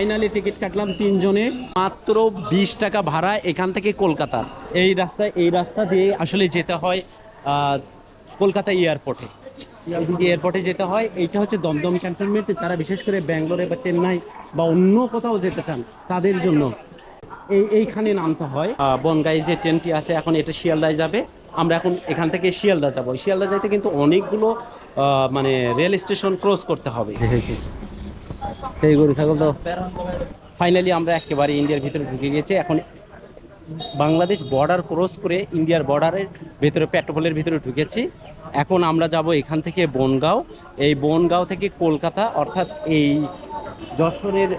Finally ticket কাটলাম তিনজনে মাত্র বিশ টাকা ভাড়া এখান থেকে কলকাতা। এই রাস্তায় এই রাস্তা দিয়ে আসলে যেতে হয় কলকাতা এয়ারপোর্টে। এয়ারপোর্টে যেতে হয় এইটা হচ্ছে দমদম ক্যান্টনমেন্ট। তারা বিশেষ করে ব্যাঙ্গালোরে বা চেন্নাই বা অন্য কোথাও যেতে চান তাদের জন্য এই এইখানে নামতে হয়। আহ, বনগাঁয়ে যে ট্রেনটি আছে এখন এটা শিয়ালদায় যাবে। আমরা এখন এখান থেকে শিয়ালদা যাব। শিয়ালদা যাইতে কিন্তু অনেকগুলো মানে রেল স্টেশন ক্রস করতে হবে। সেই গরু, ছাগল তো ফাইনালি আমরা একেবারে ইন্ডিয়ার ভিতরে ঢুকে গেছি। এখন বাংলাদেশ বর্ডার ক্রস করে ইন্ডিয়ার বর্ডারের ভেতরে পেট্রোপোলের ভিতরে ঢুকেছি। এখন আমরা যাব এখান থেকে বনগাঁও। এই বনগাঁও থেকে কলকাতা, অর্থাৎ এই যশোরের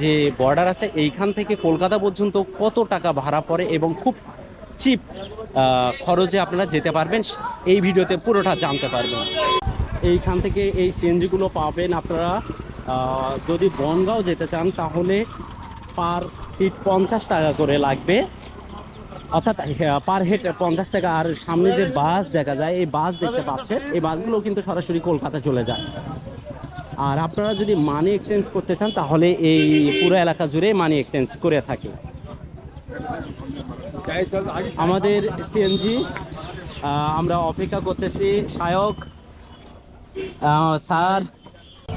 যে বর্ডার আছে, এইখান থেকে কলকাতা পর্যন্ত কত টাকা ভাড়া পড়ে এবং খুব চিপ খরচে আপনারা যেতে পারবেন। এই ভিডিওতে পুরোটা জানতে পারবেন। এইখান থেকে এই সিএনজিগুলো পাবেন আপনারা যদি বনগাঁও যেতে চান, তাহলে পার সিট পঞ্চাশ টাকা করে লাগবে। অর্থাৎ পার হেড পঞ্চাশ টাকা। আর সামনে যে বাস দেখা যায়, এই বাস দেখতে পাচ্ছেন, এই বাসগুলো কিন্তু সরাসরি কলকাতা চলে যায়। আর আপনারা যদি মানি এক্সচেঞ্জ করতে চান, তাহলে এই পুরো এলাকা জুড়ে মানি এক্সচেঞ্জ করে থাকে। আমাদের সিএনজি আমরা অপেক্ষা করতেছি। সায়ক স্যার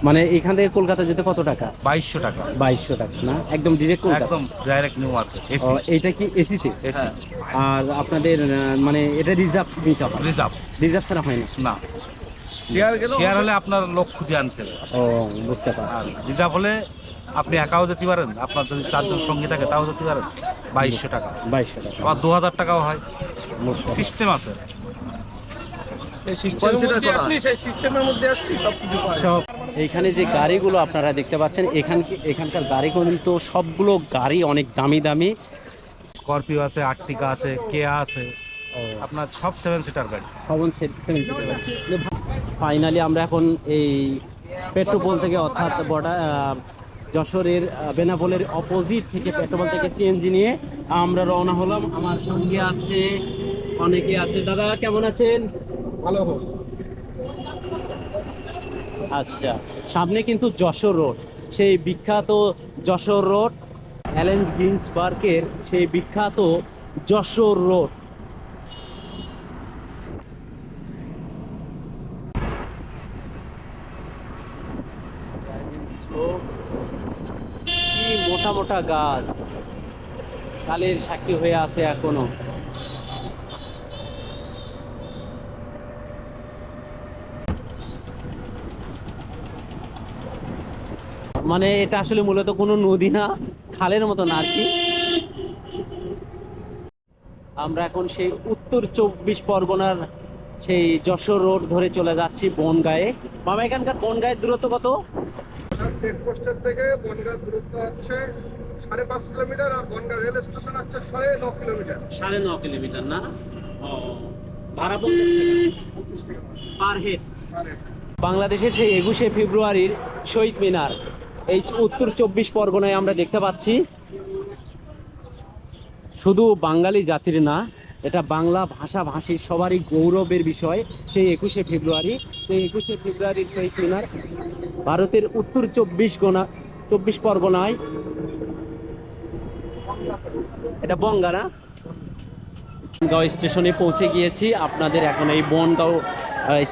মানে এখান থেকে কলকাতা যেতে কত টাকা? বাইশশো টাকা। বাইশশো টাকা না? একদম ডিরেক্ট একদম ডাইরেক্ট নিউ মার্কেট এসি এটা কি এসিতে এসি আর আপনাদের মানে এটা রিজার্ভ নিতে হবে রিজার্ভ রিজার্ভ ছাড়া হয় না? না। শেয়ার শেয়ার হলে আপনার লোক খুঁজে আনতে হবে। ও বুঝতে পারছি। আর রিজার্ভ হলে আপনি একাও যেতে পারেন। আপনার যদি চারজন সঙ্গী থাকে তাও যেতে পারেন। বাইশশো টাকা। বাইশশো টাকা। আবার দু হাজার টাকাও হয়। সিস্টেম আছে। সব এইখানে যে গাড়িগুলো আপনারা দেখতে পাচ্ছেন এখান এখানকার গাড়িগুলো কিন্তু সবগুলো গাড়ি অনেক দামি দামি। স্করপিও আছে আর্টিকা আছে কেয়া আছে। আপনার সব সেভেন সিটার গাড়ি। সেভেন সেভেন ফাইনালি আমরা এখন এই পেট্রোপোল থেকে অর্থাৎ বর্ডার যশোরের বেনাপোলের অপোজিট থেকে পেট্রোপোল থেকে সিএনজি নিয়ে আমরা রওনা হলাম। আমার সঙ্গে আছে অনেকে আছে। দাদা কেমন আছেন? ভালো আচ্ছা সামনে কিন্তু যশোর রোড। সেই বিখ্যাত যশোর রোড অ্যালেন্স পার্কের সেই বিখ্যাত যশোর রোড। কি মোটা মোটা গাছ। কালের সাক্ষী হয়ে আছে এখনও। মানে এটা আসলে মূলত কোনো নদী না খালের মতো না আর কি। আমরা এখন সেই উত্তর চব্বিশ পরগনার সেই যশোর রোড ধরে চলে যাচ্ছি বনগাঁয়ে। মামা এখানকার বনগাঁয়ের দূরত্ব কত? চেকপোস্টের থেকে বনগাঁ দূরত্ব হচ্ছে সাড়ে পাঁচ কিলোমিটার আর বনগাঁ রেল স্টেশন হচ্ছে সাড়ে ন কিলোমিটার। সাড়ে ন কিলোমিটার না? ও ভাড়া পঞ্চাশ টাকা। Per head. বাংলাদেশের সেই একুশে ফেব্রুয়ারির শহীদ মিনার। এই উত্তর চব্বিশ পরগনায় আমরা দেখতে পাচ্ছি। শুধু বাঙালি জাতির না, এটা বাংলা ভাষা ভাষীর সবারই গৌরবের বিষয় সেই একুশে ফেব্রুয়ারি। সেই একুশে ফেব্রুয়ারির শহীদ মিনার ভারতের উত্তর চব্বিশ গোনা, চব্বিশ পরগনায়। এটা বঙ্গা না? বনগাঁও স্টেশনে পৌঁছে গিয়েছি। আপনাদের এখন এই বনগাঁও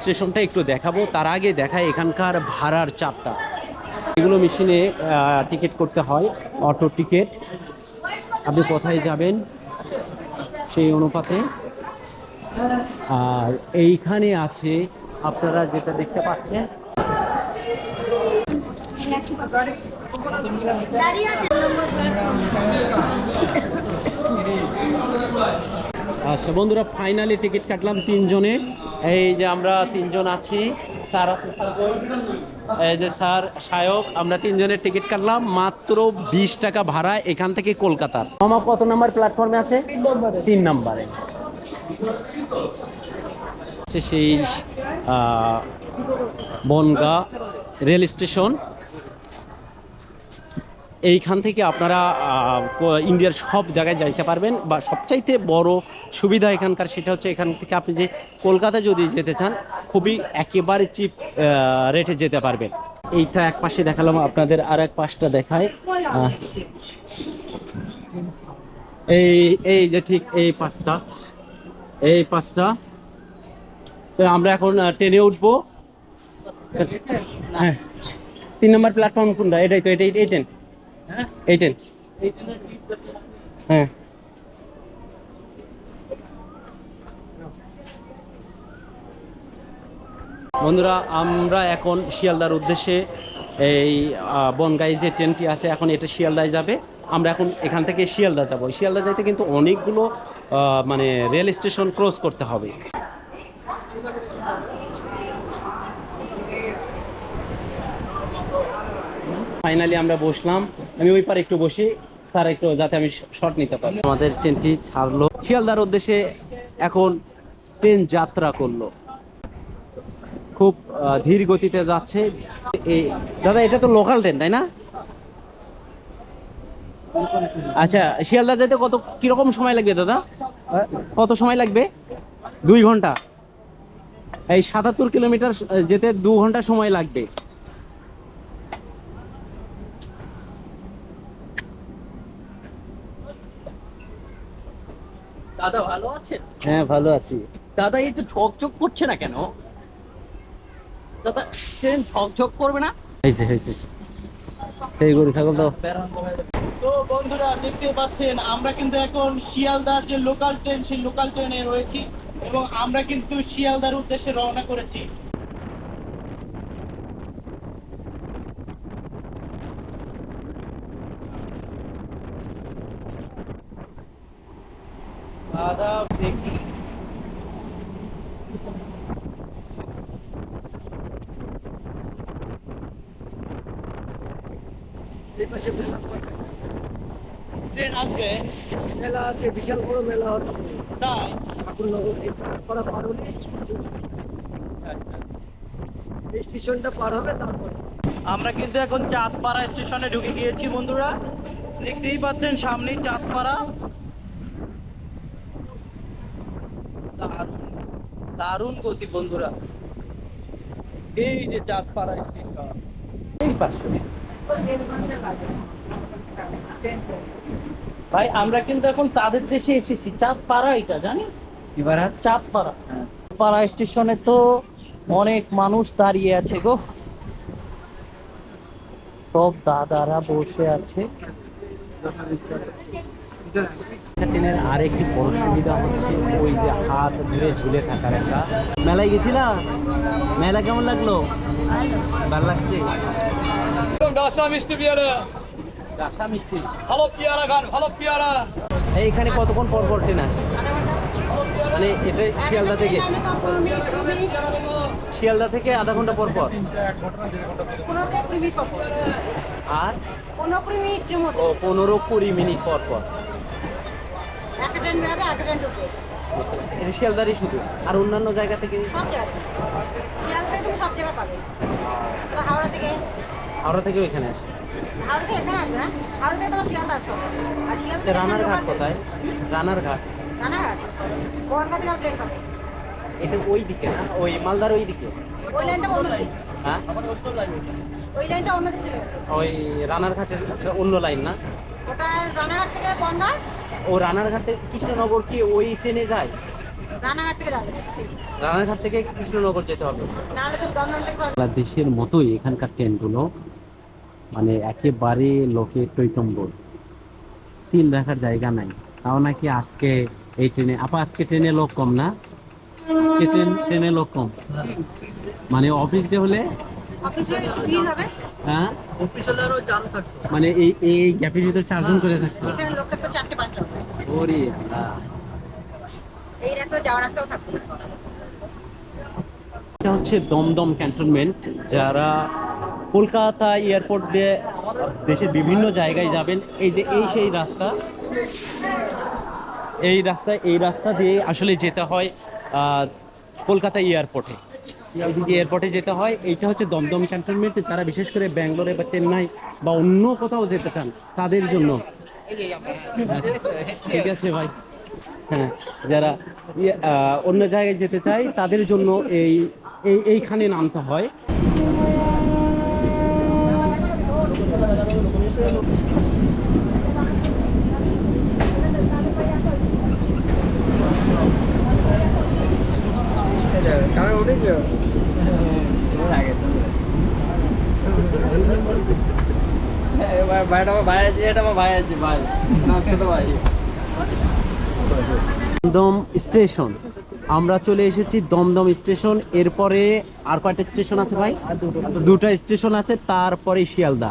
স্টেশনটা একটু দেখাবো। তার আগে দেখায় এখানকার ভাড়ার চাপটা। এগুলো মেশিনে টিকিট করতে হয় অটো টিকিট আপনি কোথায় যাবেন? সেই অনুপাতে। আর এইখানে আছে, আপনারা যেটা দেখতে পাচ্ছেন। দাঁড়িয়ে আছে। আচ্ছা বন্ধুরা ফাইনালি টিকিট কাটলাম তিনজনে এই যে আমরা তিনজন আছি স্যার? এই যে স্যার সায়ক আমরা তিনজনের টিকিট কাটলাম মাত্র বিশ টাকা ভাড়া এখান থেকে কলকাতার। মামা কত নাম্বার প্ল্যাটফর্মে আছে? তিন নাম্বারে। সেই বনগা রেল স্টেশন। এইখান থেকে আপনারা ইন্ডিয়ার সব জায়গায় যাইতে পারবেন বা সবচাইতে বড় সুবিধা এখানকার সেটা হচ্ছে এখান থেকে আপনি যে কলকাতা যদি যেতে চান, খুবই একেবারে চিপ রেটে যেতে পারবেন। এইটা এক পাশে দেখালাম, আপনাদের আর এক পাশটা দেখায়। এই এই যে ঠিক এই পাঁচটা এই পাঁচটা তো আমরা এখন ট্রেনে উঠবো। হ্যাঁ। তিন নম্বর প্ল্যাটফর্ম কোনটা? এটাই তো, এটাই, এই ট্রেন। এই হ্যাঁ। বন্ধুরা, আমরা এখন শিয়ালদার উদ্দেশ্যে এই বনগাঁই যে ট্রেনটি আছে, এখন এটা শিয়ালদায় যাবে। আমরা এখন এখান থেকে শিয়ালদা যাব। শিয়ালদা যাইতে কিন্তু অনেকগুলো মানে রেল স্টেশন ক্রস করতে হবে। ফাইনালি আমরা বসলাম। আমি ওই পারে একটু বসি। স্যার একটু যাতে আমি শর্ট নিতে পারি। আমাদের ট্রেনটি ছাড়লো। শিয়ালদার উদ্দেশ্যে এখন ট্রেন যাত্রা করল। খুব ধীর গতিতে যাচ্ছে। এই দাদা, এটা তো লোকাল ট্রেন তাই না? আচ্ছা শিয়ালদা যেতে কত, কীরকম সময় লাগবে, দাদা? কত সময় লাগবে? দুই ঘণ্টা। এই সাতাত্তর কিলোমিটার যেতে দু ঘণ্টা সময় লাগবে। দাদা ভালো আছেন? হ্যাঁ ভালো আছি। দাদা একটু ঝকঝক করছে না কেন? দাদা ট্রেন ঝকঝক করবে না? হয়েছে হয়েছে। সেই গরু ছাগল তো তো বন্ধুরা দেখতে পাচ্ছেন আমরা কিন্তু এখন শিয়ালদার যে লোকাল ট্রেন সেই লোকাল ট্রেনে রয়েছি এবং আমরা কিন্তু শিয়ালদার উদ্দেশ্যে রওনা করেছি। দাদা দেখি ট্রেন আসবে। মেলা আছে বিশাল বড় মেলা হচ্ছে। তাই? ঠাকুরনগর এই পাড়া পার হলে এই স্টেশনটা পার হবে তারপর। আমরা কিন্তু এখন চাঁদপাড়া স্টেশনে ঢুকে গিয়েছি বন্ধুরা। দেখতেই পাচ্ছেন সামনেই চাঁদপাড়া। দারুণ দারুণ গতি বন্ধুরা। এই যে চাঁদপাড়া স্টেশন এই পাশে। ভাই আমরা কিন্তু এখন তাদের দেশে এসেছি। চাঁদপাড়া এটা জানি? এবার চাঁদপাড়া। পাড়া স্টেশনে তো অনেক মানুষ দাঁড়িয়ে আছে গো। সব দাদারা বসে আছে। ট্রেনের আরেকটি বড় সুবিধা হচ্ছে ওই যে হাত ধরে ঝুলে থাকার একটা মেলায় গেছিলা মেলা কেমন লাগল? ভালো লাগছে? ডাসা মিষ্টি পেয়ারা। রাসা মিষ্টি? ভালো পেয়ারা গান ভালো পেয়ারা। এইখানে কতক্ষণ পর পর ট্রেন আসে? মানে এটা শিয়ালদা থেকে? শিয়ালদা থেকে আধা ঘণ্টা পর পর? আর? পনেরো কুড়ি মিনিট পর পর। এটা শিয়ালদারই শুধু। আর অন্যান্য জায়গা থেকে? সব তুমি সব পাবে। হাওড়া থেকে হাওড়া থেকেও এখানে আসে। হাওড়া থেকে এখানে আসবে না হাওড়া থেকে তোমার শিয়ালদা আসতে হবে। আর শিয়াল আচ্ছা রানার ঘাট কোথায়? রানার ঘাট। রানাঘাট বনগা থেকে ট্রেন পাবে। এটা ওই দিকে না? ওই মালদার ওই দিকে? ওই লাইনটা অন্য দিকে। হ্যাঁ? ওই লাইনটা অন্য দিকে ওই রানার ঘাটের অন্য লাইন না? ওটা রানাঘাট থেকে বনগা ও রানারঘাট থেকে কৃষ্ণনগর কি ওই ট্রেনে যায়? রানাঘাট থেকে যাবে। রানাঘাট থেকে কৃষ্ণনগর যেতে হবে। বাংলাদেশের মতোই এখানকার ট্রেনগুলো মানে একেবারে লোকে টৈটম্বর তিল রাখার জায়গা নাই। তাও নাকি আজকে এই ট্রেনে আপা আজকে ট্রেনে লোক কম না? আজকে ট্রেন ট্রেনে লোক কম। মানে অফিস ডে হলে হ্যাঁ? মানে এই এই গ্যাপের ভিতর চারজন করে থাকতো এখানে লোকটা তো চারটে পাঁচটা ওরে আল্লাহ। এই রাস্তা যাওয়ার রাস্তাও থাকবে। এটা হচ্ছে দমদম ক্যান্টনমেন্ট যারা কলকাতা এয়ারপোর্ট দিয়ে দেশের বিভিন্ন জায়গায় যাবেন। এই যে এই সেই রাস্তা। এই রাস্তা এই রাস্তা দিয়ে আসলে যেতে হয় আহ, কলকাতা এয়ারপোর্টে। এইদিকে এয়ারপোর্টে যেতে হয়। এইটা হচ্ছে দমদম ক্যান্টনমেন্ট তারা বিশেষ করে ব্যাঙ্গালোরে বা চেন্নাই বা অন্য কোথাও যেতে চান তাদের জন্য। ঠিক আছে ভাই। হ্যাঁ যারা ইয়ে, অন্য জায়গায় যেতে চায় তাদের জন্য এই এইখানে নামতে হয়। দমদম স্টেশন। আমরা চলে এসেছি দমদম স্টেশন। এরপরে আর কয়টা স্টেশন আছে ভাই? দুটা স্টেশন আছে, তারপরে শিয়ালদা।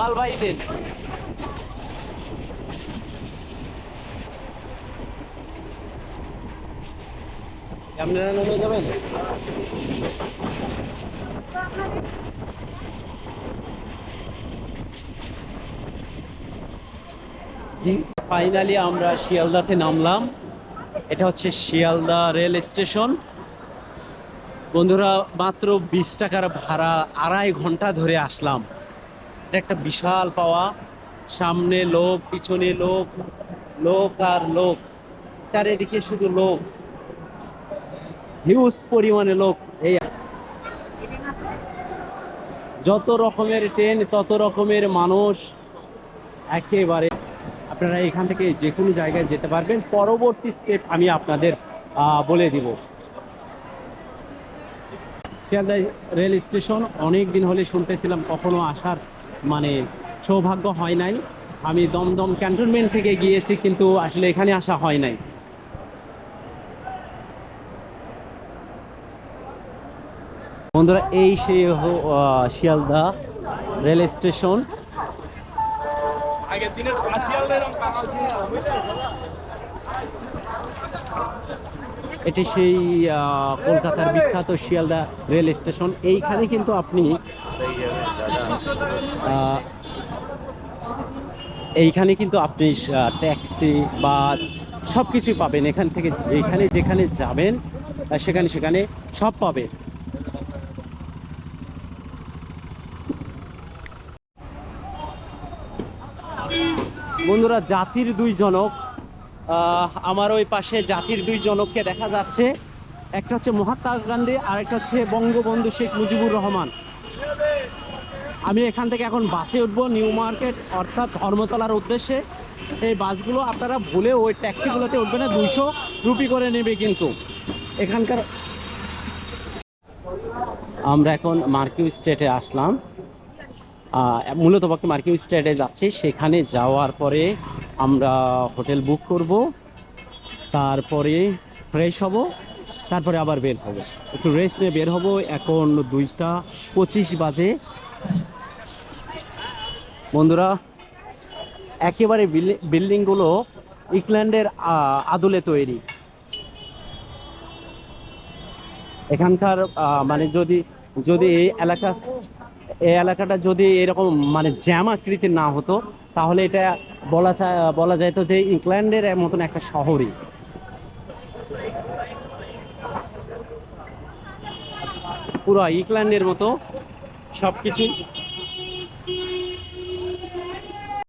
মালবাহী ট্রেন আপনারা নেমে যাবেন? ফাইনালি আমরা শিয়ালদাতে নামলাম। এটা হচ্ছে শিয়ালদা রেল স্টেশন। বন্ধুরা, মাত্র বিশ টাকার ভাড়া, আড়াই ঘণ্টা ধরে আসলাম। এটা একটা বিশাল পাওয়া, সামনে লোক, পিছনে লোক লোক আর লোক। চারিদিকে শুধু লোক। হিউজ পরিমাণে লোক। এই যত রকমের ট্রেন, তত রকমের মানুষ একেবারে। আপনারা এখান থেকে যে কোনো জায়গায় যেতে পারবেন। পরবর্তী স্টেপ আমি আপনাদের বলে দিব। শিয়ালদা রেল স্টেশন, অনেক দিন হলে শুনতেছিলাম, কখনো আসার মানে সৌভাগ্য হয় নাই। আমি দমদম ক্যান্টনমেন্ট থেকে গিয়েছি, কিন্তু আসলে এখানে আসা হয় নাই। বন্ধুরা, এই সেই শিয়ালদা রেল স্টেশন। এটি সেই কলকাতার বিখ্যাত শিয়ালদা রেল স্টেশন। এইখানে কিন্তু আপনি এইখানে কিন্তু আপনি ট্যাক্সি বাস সব কিছুই পাবেন। এখান থেকে যেখানে যেখানে যাবেন সেখানে সেখানে সব পাবেন। বন্ধুরা, জাতির দুই জনক আমার ওই পাশে জাতির দুই জনককে দেখা যাচ্ছে। একটা হচ্ছে মহাত্মা গান্ধী আর একটা হচ্ছে বঙ্গবন্ধু শেখ মুজিবুর রহমান। আমি এখান থেকে এখন বাসে উঠবো নিউ মার্কেট, অর্থাৎ ধর্মতলার উদ্দেশ্যে। এই বাসগুলো আপনারা ভুলে ওই ট্যাক্সিগুলোতে উঠবে না, দুইশো রুপি করে নেবে কিন্তু। এখানকার আমরা এখন মার্কিউ স্টেটে আসলাম। মূলত পক্ষে মার্কিউ স্টেটে যাচ্ছি। সেখানে যাওয়ার পরে আমরা হোটেল বুক করব। তারপরে ফ্রেশ হব। তারপরে আবার বের হব। একটু রেস্ট নিয়ে বের হব। এখন দুইটা পঁচিশ বাজে। বন্ধুরা, একেবারে বিল্ডি- বিল্ডিংগুলো ইংল্যান্ডের আদলে তৈরি। এখানকার মানে যদি যদি এই এলাকা, এই এলাকাটা যদি এরকম মানে জ্যাম আকৃতির না হতো, তাহলে এটা বলা বলা যেত যে ইংল্যান্ডের মতন একটা শহরই। পুরো ইংল্যান্ডের মতো সব কিছু